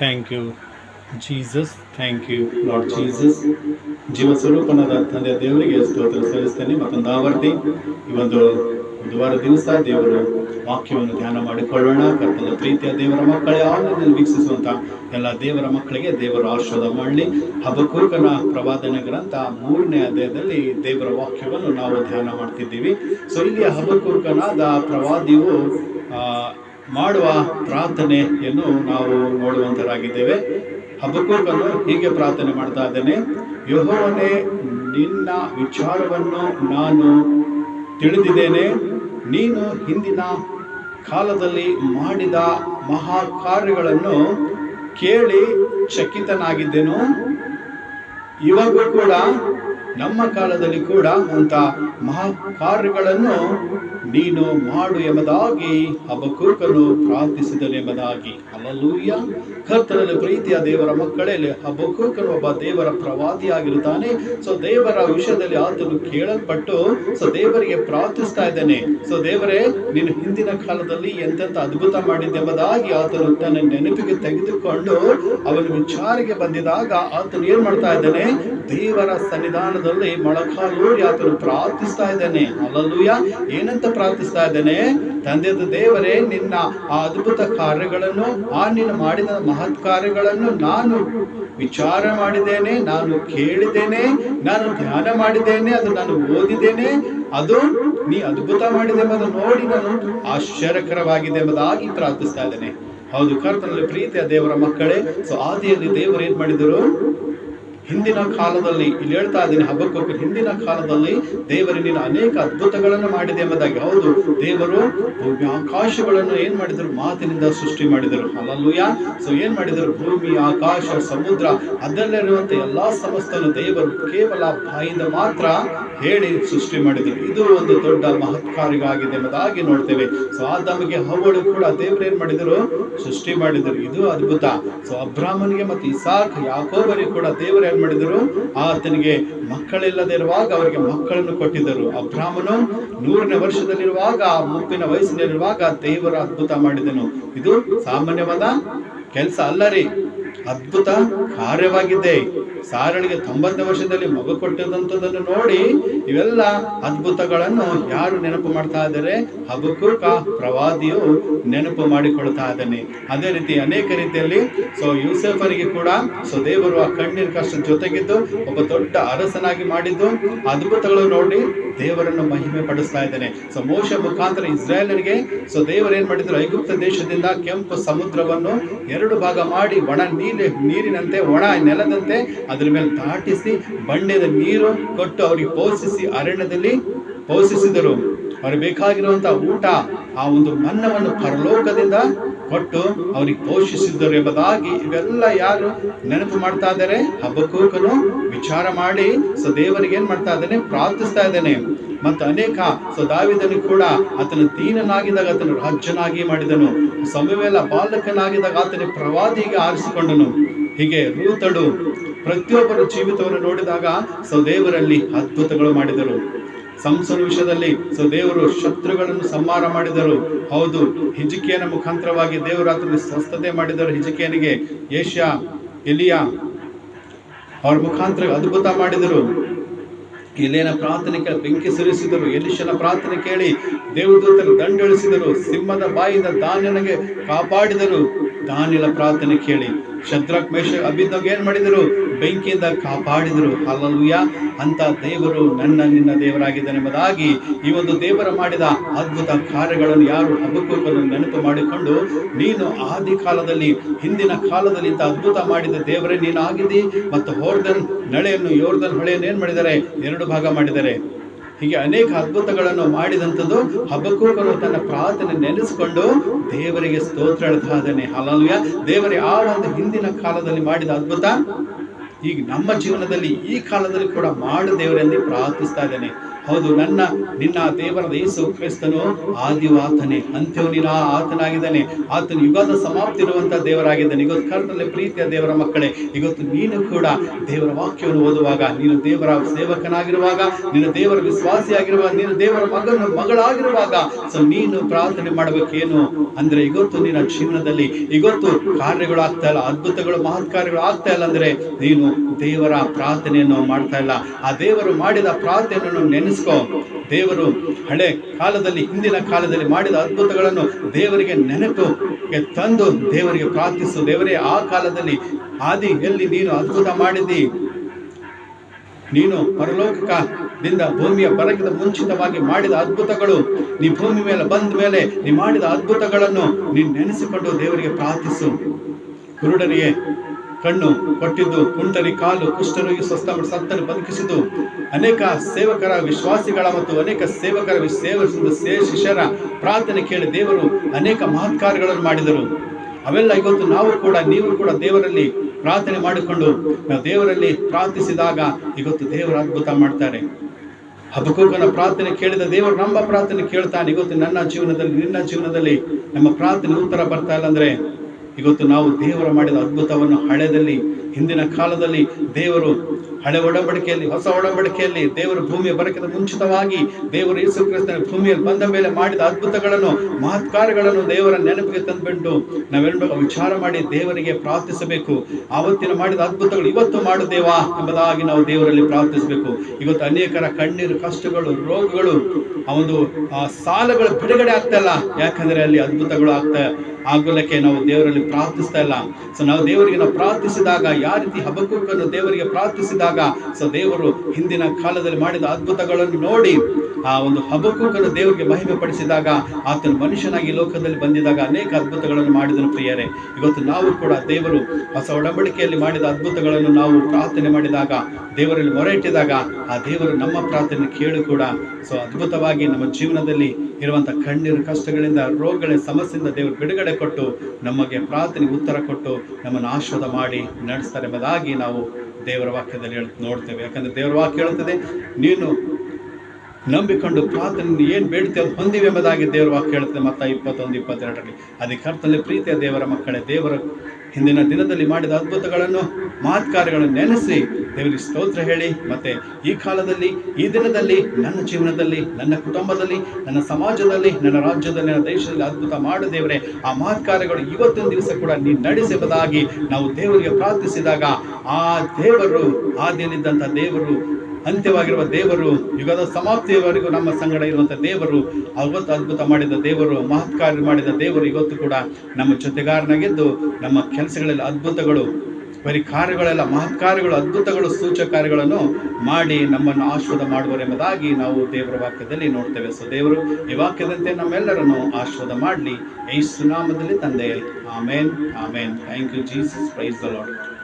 Thank you Jesus thank you Lord Jesus ಜೀವ ಸ್ವರೂಪನಾದ ತಂದೆ ದೇವರಿಗೆ ಸ್ತೋತ್ರ ಸಲ್ಲಿಸ್ತೇನೆ. ಮತ್ತೊಂದು ಆವರ್ತಿ ಈ ಒಂದು ಬುಧವಾರ ದಿವಸ ದೇವರು ವಾಕ್ಯವನ್ನು ಧ್ಯಾನ ಮಾಡಿಕೊಳ್ಳೋಣ. ಕರ್ತನ ಪ್ರೀತಿಯ ದೇವರ ಮಕ್ಕಳೇ ಆನ್ಲೈನಲ್ಲಿ ವೀಕ್ಷಿಸುವಂತ ಎಲ್ಲ ದೇವರ ಮಕ್ಕಳಿಗೆ ದೇವರ ಆಶೀರ್ವಾದ ಮಾಡಲಿ. ಹಬಕೂಕನ ಪ್ರವಾದನ ಗ್ರಂಥ ಮೂರನೇ ಅಧ್ಯಾಯದಲ್ಲಿ ದೇವರ ವಾಕ್ಯವನ್ನು ನಾವು ಧ್ಯಾನ ಮಾಡ್ತಿದ್ದೀವಿ. ಸೊ ಇಲ್ಲಿ ಹಬಕೂಕನಾದ ಪ್ರವಾದಿಯು ಮಾಡುವ ಪ್ರಾರ್ಥನೆಯನ್ನು ನಾವು ನೋಡುವಂತರಾಗಿದ್ದೇವೆ. ಹಬ್ಬಕ್ಕೂಕನು ಹೀಗೆ ಪ್ರಾರ್ಥನೆ ಮಾಡ್ತಾ ಇದ್ದೇನೆ. ಯೆಹೋವನೇ, ನಿನ್ನ ವಿಚಾರವನ್ನು ನಾನು ತಿಳಿದಿದ್ದೇನೆ. ನೀನು ಹಿಂದಿನ ಕಾಲದಲ್ಲಿ ಮಾಡಿದ ಮಹಾ ಕಾರ್ಯಗಳನ್ನು ಕೇಳಿ ಚಕಿತನಾಗಿದ್ದೇನು. ಇವಾಗೂ ಕೂಡ ನಮ್ಮ ಕಾಲದಲ್ಲಿ ಕೂಡ ಅಂತ ಮಹಾ ಕಾರ್ಯಗಳನ್ನು ನೀನು ಮಾಡು ಎಂಬುದಾಗಿ ಹಬ್ಬಕೂಕನು ಪ್ರಾರ್ಥಿಸಿದನು ಎಂಬುದಾಗಿ. ಅಲ್ಲೂಯ್ಯ ಕರ್ತನಲ್ಲಿ ಪ್ರೀತಿಯ ದೇವರ ಮಕ್ಕಳಲ್ಲಿ ಹಬ್ಬಕೂಕನು ಒಬ್ಬ ದೇವರ ಪ್ರವಾದಿಯಾಗಿರುತ್ತಾನೆ. ಸೊ ದೇವರ ವಿಷಯದಲ್ಲಿ ಆತನು ಕೇಳಲ್ಪಟ್ಟು ಸೊ ದೇವರಿಗೆ ಪ್ರಾರ್ಥಿಸ್ತಾ ಇದ್ದಾನೆ. ಸೊ ದೇವರೇ, ನೀನು ಹಿಂದಿನ ಕಾಲದಲ್ಲಿ ಎಂತೆಂತ ಅದ್ಭುತ ಮಾಡಿದ್ದೆಂಬುದಾಗಿ ಆತನು ತನ್ನ ನೆನಪಿಗೆ ತೆಗೆದುಕೊಂಡು, ಅವನ ವಿಚಾರಿಗೆ ಬಂದಿದಾಗ ಆತನು ಏನ್ ಮಾಡ್ತಾ ಇದ್ದಾನೆ? ದೇವರ ಸನ್ನಿಧಾನದಲ್ಲಿ ಮೊಳಕಾಲೂರಿ ಆತನು ಪ್ರಾರ್ಥಿಸ್ತಾ ಇದ್ದಾನೆ. ಅಲ್ಲಲ್ಲೂಯ ಏನಂತ ಪ್ರಾರ್ಥಿಸ್ತಾ ಇದ್ದೇನೆ. ತಂದೆದ ದೇವರೇ, ನಿನ್ನ ಆ ಅದ್ಭುತ ಕಾರ್ಯಗಳನ್ನು, ಆ ನೀನು ಮಾಡಿದ ಮಹತ್ ಕಾರ್ಯಗಳನ್ನು ನಾನು ವಿಚಾರ ಮಾಡಿದ್ದೇನೆ, ನಾನು ಕೇಳಿದ್ದೇನೆ, ನಾನು ಧ್ಯಾನ ಮಾಡಿದ್ದೇನೆ, ಅದು ನಾನು ಓದಿದ್ದೇನೆ. ಅದು ನೀ ಅದ್ಭುತ ಮಾಡಿದೆ ಎಂಬುದನ್ನು ನೋಡಿ ನಾನು ಆಶ್ಚರ್ಯಕರವಾಗಿದೆ ಎಂಬುದಾಗಿ ಪ್ರಾರ್ಥಿಸ್ತಾ ಇದ್ದೇನೆ. ಹೌದು, ಕರ್ತನಲ್ಲಿ ಪ್ರೀತಿಯ ದೇವರ ಮಕ್ಕಳೇ, ಸೊ ಆದಿಯಲ್ಲಿ ದೇವರು ಏನ್ ಮಾಡಿದರು? ಹಿಂದಿನ ಕಾಲದಲ್ಲಿ, ಇಲ್ಲಿ ಹೇಳ್ತಾ ಇದ್ದೀನಿ, ಹಬ್ಬಕ್ಕೋಸ್ಕರ ಹಿಂದಿನ ಕಾಲದಲ್ಲಿ ದೇವರು ನೀನು ಅನೇಕ ಅದ್ಭುತಗಳನ್ನು ಮಾಡಿದೆ ಎಂಬುದಾಗಿ. ಹೌದು, ದೇವರು ಭೂಮಿ, ಆಕಾಶಗಳನ್ನು ಏನ್ ಮಾಡಿದರು? ಮಾತಿನಿಂದ ಸೃಷ್ಟಿ ಮಾಡಿದರು. ಅಲ್ಲಲ್ಲೂಯ ಸೊ ಏನ್ ಮಾಡಿದರು? ಭೂಮಿ, ಆಕಾಶ, ಸಮುದ್ರ, ಅದರಲ್ಲಿರುವಂತ ಎಲ್ಲಾ ಸಮಸ್ತನು ದೇವರು ಕೇವಲ ಬಾಯಿಂದ ಮಾತ್ರ ಹೇಳಿ ಸೃಷ್ಟಿ ಮಾಡಿದರು. ಇದು ಒಂದು ದೊಡ್ಡ ಮಹತ್ಕಾರಿಗಾಗಿದೆ ಎಂಬುದಾಗಿ ನೋಡ್ತೇವೆ. ಸೊ ಆದಮಿಗೆ ಹವಳು ಕೂಡ ದೇವರು ಏನ್ ಮಾಡಿದರು? ಸೃಷ್ಟಿ ಮಾಡಿದರು. ಇದು ಅದ್ಭುತ. ಸೊ ಅಬ್ರಾಹ್ಮನಿಗೆ ಮತ್ತು ಇಸಾಕ್, ಯಾಕೋಬರಿಗೆ ಕೂಡ ದೇವರು ಮಾಡಿದರು. ಆತನಿಗೆ ಮಕ್ಕಳಿಲ್ಲದೆ ಇರುವಾಗ ಅವರಿಗೆ ಮಕ್ಕಳನ್ನು ಕೊಟ್ಟಿದ್ದರು. ಅಬ್ರಾಹ್ಮನು ನೂರನೇ ವರ್ಷದಲ್ಲಿರುವಾಗ ಮುಪ್ಪಿನ ವಯಸ್ಸಿನಲ್ಲಿರುವಾಗ ದೇವರ ಅದ್ಭುತ ಮಾಡಿದನು. ಇದು ಸಾಮಾನ್ಯವಾದ ಕೆಲಸ ಅಲ್ಲರಿ ಅದ್ಭುತ ಕಾರ್ಯವಾಗಿದೆ. ಸಾರಣಿಗೆ ತೊಂಬತ್ತನೇ ವರ್ಷದಲ್ಲಿ ಮಗು ಕೊಟ್ಟಿದ್ದಂಥದ್ದನ್ನು ನೋಡಿ ಇವೆಲ್ಲ ಅದ್ಭುತಗಳನ್ನು ಯಾರು ನೆನಪು ಮಾಡ್ತಾ ಇದ್ದಾರೆ? ಹಬಕೂಕ ಪ್ರವಾದಿಯು ನೆನಪು ಮಾಡಿಕೊಳ್ತಾ ಇದ್ದಾನೆ. ಅದೇ ರೀತಿ ಅನೇಕ ರೀತಿಯಲ್ಲಿ ಸೊ ಯೂಸೆಫರಿಗೆ ಕೂಡ ಸೊ ದೇವರು ಆ ಕಣ್ಣೀರ ಕಷ್ಟ ಜೊತೆಗಿದ್ದು ಒಬ್ಬ ದೊಡ್ಡ ಅರಸನಾಗಿ ಮಾಡಿದ್ದು ಅದ್ಭುತಗಳು ನೋಡಿ ದೇವರನ್ನು ಮಹಿಮೆ ಪಡಿಸ್ತಾ ಇದ್ದಾನೆ. ಸೊ ಮೋಶ ಮುಖಾಂತರ ಇಸ್ರಾಯೇಲರಿಗೆ ಸೊ ದೇವರು ಏನ್ ಮಾಡಿದ್ರು? ಐಗುಪ್ತ ದೇಶದಿಂದ ಕೆಂಪು ಸಮುದ್ರವನ್ನು ಎರಡು ಭಾಗ ಮಾಡಿ ಒಣ ನೀಲಿ, ನೀರಿನಂತೆ, ಒಣ ನೆಲದಂತೆ ಅದರ ಮೇಲೆ ದಾಟಿಸಿ, ಬಂಡೆದ ನೀರು ಕೊಟ್ಟು ಅವರಿಗೆ ಪೋಷಿಸಿ, ಅರಣ್ಯದಲ್ಲಿ ಪೋಷಿಸಿದರು. ಅವ್ರಿಗೆ ಬೇಕಾಗಿರುವಂತಹ ಊಟ, ಆ ಒಂದು ಮನ್ನವನ್ನು ಪರಲೋಕದಿಂದ ಕೊಟ್ಟು ಅವ್ರಿಗೆ ಪೋಷಿಸಿದ್ದರು ಎಂಬುದಾಗಿ ಇವೆಲ್ಲ ಯಾರು ನೆನಪು ಮಾಡ್ತಾ ಇದ್ದಾರೆ? ಹಬ್ಬಕ್ಕೂಕನು ವಿಚಾರ ಮಾಡಿ ಸೊ ದೇವರಿಗೆ ಏನ್ ಮಾಡ್ತಾ ಇದ್ದಾನೆ? ಪ್ರಾರ್ಥಿಸ್ತಾ ಇದ್ದಾನೆ. ಮತ್ತು ಅನೇಕ ಸದಾವಿದನು ದಾವಿದನು ಕೂಡ ಆತನ ದೀನನಾಗಿದ್ದಾಗ ಆತನು ರಾಜ್ಯನಾಗಿ ಮಾಡಿದನು. ಸಮಯವೆಲ್ಲ ಬಾಲಕನಾಗಿದ್ದಾಗ ಆತನ ಪ್ರವಾದಿಗೆ ಆರಿಸಿಕೊಂಡನು. ಹೀಗೆ ರೂತಳು ಪ್ರತಿಯೊಬ್ಬರ ಜೀವಿತವನ್ನು ನೋಡಿದಾಗ ಸೊ ದೇವರಲ್ಲಿ ಅದ್ಭುತಗಳು ಮಾಡಿದರು. ಸಂಸನ ವಿಷಯದಲ್ಲಿ ಸೊ ದೇವರು ಶತ್ರುಗಳನ್ನು ಸಂಹಾರ ಮಾಡಿದರು. ಹೌದು, ಹಿಜಕಿಯನ ಮುಖಾಂತರವಾಗಿ ದೇವರು ಆತನಿಗೆ ಸ್ವಸ್ಥತೆ ಮಾಡಿದರು. ಹಿಜಕಿಯನಿಗೆ ಏಷ್ಯಾ, ಎಲಿಯಾ ಅವರ ಮುಖಾಂತರ ಅದ್ಭುತ ಮಾಡಿದರು. ಎಲೆಯನ ಪ್ರಾರ್ಥನೆ ಕೇಳಿ ಬೆಂಕಿ ಸುರಿಸಿದರು. ಎಲಿಶನ ಪ್ರಾರ್ಥನೆ ಕೇಳಿ ದೇವದೂತರು ದಂಡಳಿಸಿದರು. ಸಿಂಹದ ಬಾಯಿಂದ ದಾನ್ಯನಿಗೆ ಕಾಪಾಡಿದರು. ದಾನಿಲ ಪ್ರಾರ್ಥನೆ ಕೇಳಿ ಶದ್ರಕ್ ಮೇಷ ಅಭಿದ್ದಾಗ ಏನ್ ಮಾಡಿದರು? ಬೆಂಕಿಯಿಂದ ಕಾಪಾಡಿದರು. ಹಲಲುಯ ಅಂತ ದೇವರು ನನ್ನ ನಿನ್ನ ದೇವರಾಗಿದ್ದಾನೆಂಬುದಾಗಿ ಈ ಒಂದು ದೇವರ ಮಾಡಿದ ಅದ್ಭುತ ಕಾರ್ಯಗಳನ್ನು ಯಾರು ಹಬ್ಬಕ್ಕೂ ನೆನಪು ಮಾಡಿಕೊಂಡು, ನೀನು ಆದಿ ಕಾಲದಲ್ಲಿ, ಹಿಂದಿನ ಕಾಲದಲ್ಲಿ ಇಂಥ ಅದ್ಭುತ ಮಾಡಿದ ದೇವರೇ ನೀನು ಆಗಿದ್ದಿ ಮತ್ತು ಹೋರ್ದನ್, ನಳೆಯನ್ನು ಯೋರ್ದನ್ ಹೊಳೆಯನ್ನು ಏನು ಮಾಡಿದ್ದಾರೆ? ಎರಡು ಭಾಗ ಮಾಡಿದ್ದಾರೆ. ಹೀಗೆ ಅನೇಕ ಅದ್ಭುತಗಳನ್ನು ಮಾಡಿದಂಥದ್ದು. ಹಬ್ಬಕ್ಕೂ ತನ್ನ ಪ್ರಾರ್ಥನೆ ನೆನೆಸಿಕೊಂಡು ದೇವರಿಗೆ ಸ್ತೋತ್ರ ಹೇಳ್ತಾನೆ ಹಲಲುಯ ದೇವರೇ ಆ ಒಂದು ಹಿಂದಿನ ಕಾಲದಲ್ಲಿ ಮಾಡಿದ ಅದ್ಭುತ. ಈಗ ನಮ್ಮ ಜೀವನದಲ್ಲಿ ಈ ಕಾಲದಲ್ಲಿ ಕೂಡ ಮಾಡು ದೇವರೆಂದು ಪ್ರಾರ್ಥಿಸ್ತಾ ಇದ್ದೇನೆ. ಹೌದು, ನನ್ನ, ನಿನ್ನ ದೇವರ ಯೇಸು ಕ್ರಿಸ್ತನು ಆದಿಯು ಆತನೇ ಅಂತ್ಯವು ನೀನು ಆ ಆತನಾಗಿದ್ದಾನೆ ಆತನು ಯುಗದ ಸಮಾಪ್ತಿ ಇರುವಂತಹ ದೇವರಾಗಿದ್ದಾನೆ. ಇವತ್ತು ಕರ್ತನ ಪ್ರೀತಿಯ ದೇವರ ಮಕ್ಕಳೇ, ಇವತ್ತು ನೀನು ಕೂಡ ದೇವರ ವಾಕ್ಯವನ್ನು ಓದುವಾಗ, ನೀನು ದೇವರ ಸೇವಕನಾಗಿರುವಾಗ, ನೀನು ದೇವರ ವಿಶ್ವಾಸಿಯಾಗಿರುವಾಗ, ನೀನು ದೇವರ ಮಗನ ಮಗಳಾಗಿರುವಾಗ, ಸೊ ನೀನು ಪ್ರಾರ್ಥನೆ ಮಾಡಬೇಕೇನು? ಅಂದ್ರೆ ಇವತ್ತು ನಿನ್ನ ಜೀವನದಲ್ಲಿ, ಇವತ್ತು ಕಾರ್ಯಗಳು ಆಗ್ತಾ ಇಲ್ಲ, ಅದ್ಭುತಗಳು, ಮಹತ್ ಕಾರ್ಯಗಳು ಆಗ್ತಾ ಇಲ್ಲ ಅಂದ್ರೆ ನೀನು ದೇವರ ಪ್ರಾರ್ಥನೆಯನ್ನು ಮಾಡ್ತಾ ಇಲ್ಲ. ಆ ದೇವರು ಮಾಡಿದ ಪ್ರಾರ್ಥನೆಯನ್ನು ದೇವರು ಹಳೆ ಕಾಲದಲ್ಲಿ, ಹಿಂದಿನ ಕಾಲದಲ್ಲಿ ಮಾಡಿದ ಅದ್ಭುತಗಳನ್ನು ದೇವರಿಗೆ ನೆನಪು ತಂದು ದೇವರಿಗೆ ಪ್ರಾರ್ಥಿಸು. ದೇವರೇ, ಆ ಕಾಲದಲ್ಲಿ ಆದಿ ಎಲ್ಲಿ ನೀನು ಅದ್ಭುತ ಮಾಡಿದ್ದಿ. ನೀನು ಪರಲೋಕದಿಂದ ಭೂಮಿಯ ಬರಕದ ಮುಂಚಿತವಾಗಿ ಮಾಡಿದ ಅದ್ಭುತಗಳು, ನೀ ಭೂಮಿ ಮೇಲೆ ಬಂದ ಮೇಲೆ ನೀ ಮಾಡಿದ ಅದ್ಭುತಗಳನ್ನು ನೀನು ನೆನೆಸಿಕೊಂಡು ದೇವರಿಗೆ ಪ್ರಾರ್ಥಿಸು. ಕುರುಡರಿಗೆ ಕಣ್ಣು ಕೊಟ್ಟಿದ್ದು ಕುಂಟರಿ ಕಾಲು ಕುಷ್ಠರೋಗಿ ಸ್ವಸ್ಥ ಸತ್ತನ್ನು ಬದುಕಿಸಿದ್ದು. ಅನೇಕ ಸೇವಕರ ವಿಶ್ವಾಸಿಗಳ ಮತ್ತು ಅನೇಕ ಸೇವಕರ ವಿ- ಸೇವಿಸಿದ ಸೇ ಶಿಷ್ಯರ ಪ್ರಾರ್ಥನೆ ಕೇಳಿ ದೇವರು ಅನೇಕ ಮಹತ್ಕಾರ್ಯಗಳನ್ನು ಮಾಡಿದರು. ಅವೆಲ್ಲ ಇವತ್ತು ನಾವು ಕೂಡ, ನೀವು ಕೂಡ ದೇವರಲ್ಲಿ ಪ್ರಾರ್ಥನೆ ಮಾಡಿಕೊಂಡು, ನಾವು ದೇವರಲ್ಲಿ ಪ್ರಾರ್ಥಿಸಿದಾಗ ಇವತ್ತು ದೇವರು ಅದ್ಭುತ ಮಾಡ್ತಾರೆ. ಹಬ್ಬಕೋಗನ ಪ್ರಾರ್ಥನೆ ಕೇಳಿದ ದೇವರು ನಮ್ಮ ಪ್ರಾರ್ಥನೆ ಕೇಳ್ತಾನೆ. ಇವತ್ತು ನನ್ನ ಜೀವನದಲ್ಲಿ, ನಿನ್ನ ಜೀವನದಲ್ಲಿ ನಮ್ಮ ಪ್ರಾರ್ಥನೆ ಉತ್ತರ ಬರ್ತಾ ಇಲ್ಲ ಅಂದ್ರೆ ಇವತ್ತು ನಾವು ದೇವರ ಮಾಡಿದ ಅದ್ಭುತವನ್ನು ಹಳೆದಲ್ಲಿ ಹಿಂದಿನ ಕಾಲದಲ್ಲಿ ದೇವರು ಹಳೆ ಒಡಂಬಡಿಕೆಯಲ್ಲಿ, ಹೊಸ ಒಡಂಬಡಿಕೆಯಲ್ಲಿ ದೇವರು ಭೂಮಿಯ ಬರಕಿದ ಮುಂಚಿತವಾಗಿ ದೇವರು ಯೇಸು ಕ್ರಿಸ್ತನ ಭೂಮಿಯಲ್ಲಿ ಬಂದ ಮೇಲೆ ಮಾಡಿದ ಅದ್ಭುತಗಳನ್ನು ಮಹತ್ಕಾರಗಳನ್ನು ದೇವರ ನೆನಪಿಗೆ ತಂದುಬಿಟ್ಟು ನಾವೆಲ್ಲರೂ ವಿಚಾರ ಮಾಡಿ ದೇವರಿಗೆ ಪ್ರಾರ್ಥಿಸಬೇಕು. ಆವತ್ತಿನ ಮಾಡಿದ ಅದ್ಭುತಗಳು ಇವತ್ತು ಮಾಡು ದೇವಾ ಎಂಬುದಾಗಿ ನಾವು ದೇವರಲ್ಲಿ ಪ್ರಾರ್ಥಿಸಬೇಕು. ಇವತ್ತು ಅನೇಕರ ಕಣ್ಣೀರು, ಕಷ್ಟಗಳು, ರೋಗಗಳು, ಆ ಒಂದು ಸಾಲಗಳು ಬಿಡುಗಡೆ ಆಗ್ತಾ ಇಲ್ಲ. ಯಾಕಂದ್ರೆ ಅಲ್ಲಿ ಅದ್ಭುತಗಳು ಆಗ್ತಾ ಆಗಲಕ್ಕೆ ನಾವು ದೇವರಲ್ಲಿ ಪ್ರಾರ್ಥಿಸ್ತಾ ಇಲ್ಲ. ಸೊ ನಾವು ದೇವರಿಗೆ ನಾವು ಪ್ರಾರ್ಥಿಸಿದಾಗ ಯಾವ ರೀತಿ ಹಬ್ಬಕ್ಕನ್ನು ದೇವರಿಗೆ ಪ್ರಾರ್ಥಿಸಿದಾಗ, ಸೊ ದೇವರು ಹಿಂದಿನ ಕಾಲದಲ್ಲಿ ಮಾಡಿದ ಅದ್ಭುತಗಳನ್ನು ನೋಡಿ, ಆ ಒಂದು ಹಬ್ಬಕ್ಕನ್ನು ದೇವರಿಗೆ ಮಹಿಮೆ ಪಡಿಸಿದಾಗ ಆತನು ಮನುಷ್ಯನಾಗಿ ಲೋಕದಲ್ಲಿ ಬಂದಿದಾಗ ಅನೇಕ ಅದ್ಭುತಗಳನ್ನು ಮಾಡಿದನು ಪ್ರಿಯರೇ. ಇವತ್ತು ನಾವು ಕೂಡ ದೇವರು ಹೊಸ ಒಡಂಬಡಿಕೆಯಲ್ಲಿ ಮಾಡಿದ ಅದ್ಭುತಗಳನ್ನು ನಾವು ಪ್ರಾರ್ಥನೆ ಮಾಡಿದಾಗ, ದೇವರಲ್ಲಿ ಮೊರೆ ಇಟ್ಟಿದಾಗ ಆ ದೇವರು ನಮ್ಮ ಪ್ರಾರ್ಥನೆ ಕೇಳು ಕೂಡ, ಸೊ ಅದ್ಭುತವಾಗಿ ನಮ್ಮ ಜೀವನದಲ್ಲಿ ಇರುವಂತ ಕಣ್ಣೀರು ಕಷ್ಟಗಳಿಂದ, ರೋಗಗಳ ಸಮಸ್ಯೆಯಿಂದ ದೇವರು ಬಿಡುಗಡೆ ಕೊಟ್ಟು, ನಮಗೆ ಪ್ರಾರ್ಥನೆ ಉತ್ತರ ಕೊಟ್ಟು, ನಮ್ಮನ್ನು ಆಶ್ವಾದ ಮಾಡಿ ನಡೆಸ್ತಾರೆ ಎಂಬುದಾಗಿ ನಾವು ದೇವರ ವಾಕ್ಯದಲ್ಲಿ ಹೇಳ್, ನೋಡ್ತೇವೆ. ಯಾಕಂದ್ರೆ ದೇವರ ವಾಕ್ಯ ಹೇಳುತ್ತದೆ, ನೀನು ನಂಬಿಕೊಂಡು ಪ್ರಾರ್ಥನೆ ಏನು ಬೇಡ್ತೇವೆ ಹೊಂದಿವೆ ಎಂಬುದಾಗಿ ದೇವರ ವಾಕ್ಯ ಹೇಳುತ್ತದೆ. ಮತ್ತ ಇಪ್ಪತ್ತೊಂದು, ಇಪ್ಪತ್ತೆರಡರಲ್ಲಿ. ಅದಕ್ಕೆ ಅರ್ಥದಲ್ಲಿ ಪ್ರೀತಿಯ ದೇವರ ಮಕ್ಕಳೇ, ದೇವರ ಹಿಂದಿನ ದಿನದಲ್ಲಿ ಮಾಡಿದ ಅದ್ಭುತಗಳನ್ನು, ಮಹತ್ಕಾರ್ಯಗಳನ್ನು ನೆನೆಸಿ ದೇವರಿಗೆ ಸ್ತೋತ್ರ ಹೇಳಿ. ಮತ್ತೆ ಈ ಕಾಲದಲ್ಲಿ, ಈ ದಿನದಲ್ಲಿ, ನನ್ನ ಜೀವನದಲ್ಲಿ, ನನ್ನ ಕುಟುಂಬದಲ್ಲಿ, ನನ್ನ ಸಮಾಜದಲ್ಲಿ, ನನ್ನ ರಾಜ್ಯದಲ್ಲಿ, ನನ್ನ ದೇಶದಲ್ಲಿ ಅದ್ಭುತ ಮಾಡು ದೇವರೇ. ಆ ಮಹತ್ಕಾರ್ಯಗಳು ಇವತ್ತೊಂದು ದಿವಸ ಕೂಡ ನೀ ನಡೆಸಬಹುದಾಗಿ ನಾವು ದೇವರಿಗೆ ಪ್ರಾರ್ಥಿಸಿದಾಗ ಆ ದೇವರು, ಆದಿಯಲ್ಲಿದ್ದಂಥ ದೇವರು ಅಂತ್ಯವಾಗಿರುವ ದೇವರು, ಯುಗದ ಸಮಾಪ್ತಿಯವರೆಗೂ ನಮ್ಮ ಸಂಗಡ ಇರುವಂಥ ದೇವರು, ಅವತ್ತು ಅದ್ಭುತ ಮಾಡಿದ ದೇವರು, ಮಹತ್ಕಾರ್ಯ ಮಾಡಿದ ದೇವರು ಇವತ್ತು ಕೂಡ ನಮ್ಮ ಜೊತೆಗಾರನಾಗಿದ್ದು, ನಮ್ಮ ಕೆಲಸಗಳಲ್ಲಿ ಅದ್ಭುತಗಳು ಬರೀ ಕಾರ್ಯಗಳೆಲ್ಲ ಮಹತ್ಕಾರ್ಯಗಳು, ಅದ್ಭುತಗಳು ಸೂಚಕ ಕಾರ್ಯಗಳನ್ನು ಮಾಡಿ ನಮ್ಮನ್ನು ಆಶ್ವಾದ ಮಾಡುವರೆಂಬುದಾಗಿ ನಾವು ದೇವರ ವಾಕ್ಯದಲ್ಲಿ ನೋಡ್ತೇವೆ. ಸೊ, ದೇವರು ಈ ವಾಕ್ಯದಂತೆ ನಮ್ಮೆಲ್ಲರನ್ನು ಆಶ್ವಾದ ಮಾಡಲಿ. ಈ ಸುನಾಮದಲ್ಲಿ ತಂದೆ. Amen. Amen. Thank you Jesus. Praise the Lord.